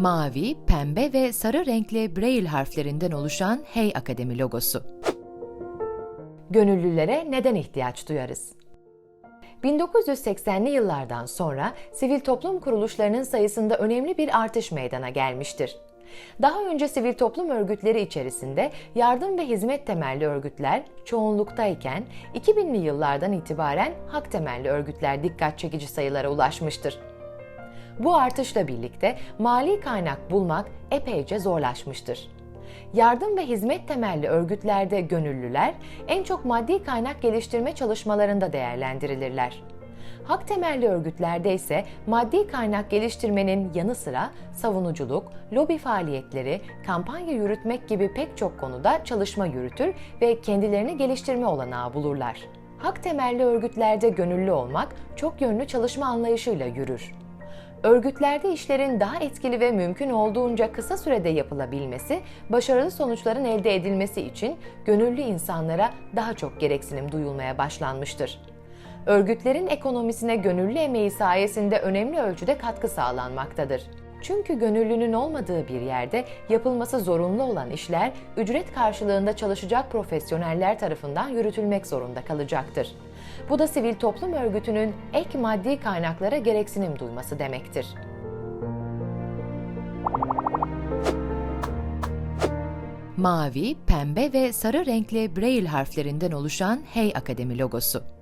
mavi, pembe ve sarı renkli Braille harflerinden oluşan Hey Akademi logosu. Gönüllülere neden ihtiyaç duyarız? 1980'li yıllardan sonra sivil toplum kuruluşlarının sayısında önemli bir artış meydana gelmiştir. Daha önce sivil toplum örgütleri içerisinde yardım ve hizmet temelli örgütler çoğunluktayken 2000'li yıllardan itibaren hak temelli örgütler dikkat çekici sayılara ulaşmıştır. Bu artışla birlikte mali kaynak bulmak epeyce zorlaşmıştır. Yardım ve hizmet temelli örgütlerde gönüllüler en çok maddi kaynak geliştirme çalışmalarında değerlendirilirler. Hak temelli örgütlerde ise maddi kaynak geliştirmenin yanı sıra savunuculuk, lobi faaliyetleri, kampanya yürütmek gibi pek çok konuda çalışma yürütür ve kendilerini geliştirme olanağı bulurlar. Hak temelli örgütlerde gönüllü olmak çok yönlü çalışma anlayışıyla yürür. Örgütlerde işlerin daha etkili ve mümkün olduğunca kısa sürede yapılabilmesi, başarılı sonuçların elde edilmesi için gönüllü insanlara daha çok gereksinim duyulmaya başlanmıştır. Örgütlerin ekonomisine gönüllü emeği sayesinde önemli ölçüde katkı sağlanmaktadır. Çünkü gönüllünün olmadığı bir yerde yapılması zorunlu olan işler ücret karşılığında çalışacak profesyoneller tarafından yürütülmek zorunda kalacaktır. Bu da sivil toplum örgütünün ek maddi kaynaklara gereksinim duyması demektir. Mavi, pembe ve sarı renkli Braille harflerinden oluşan Hey Akademi logosu.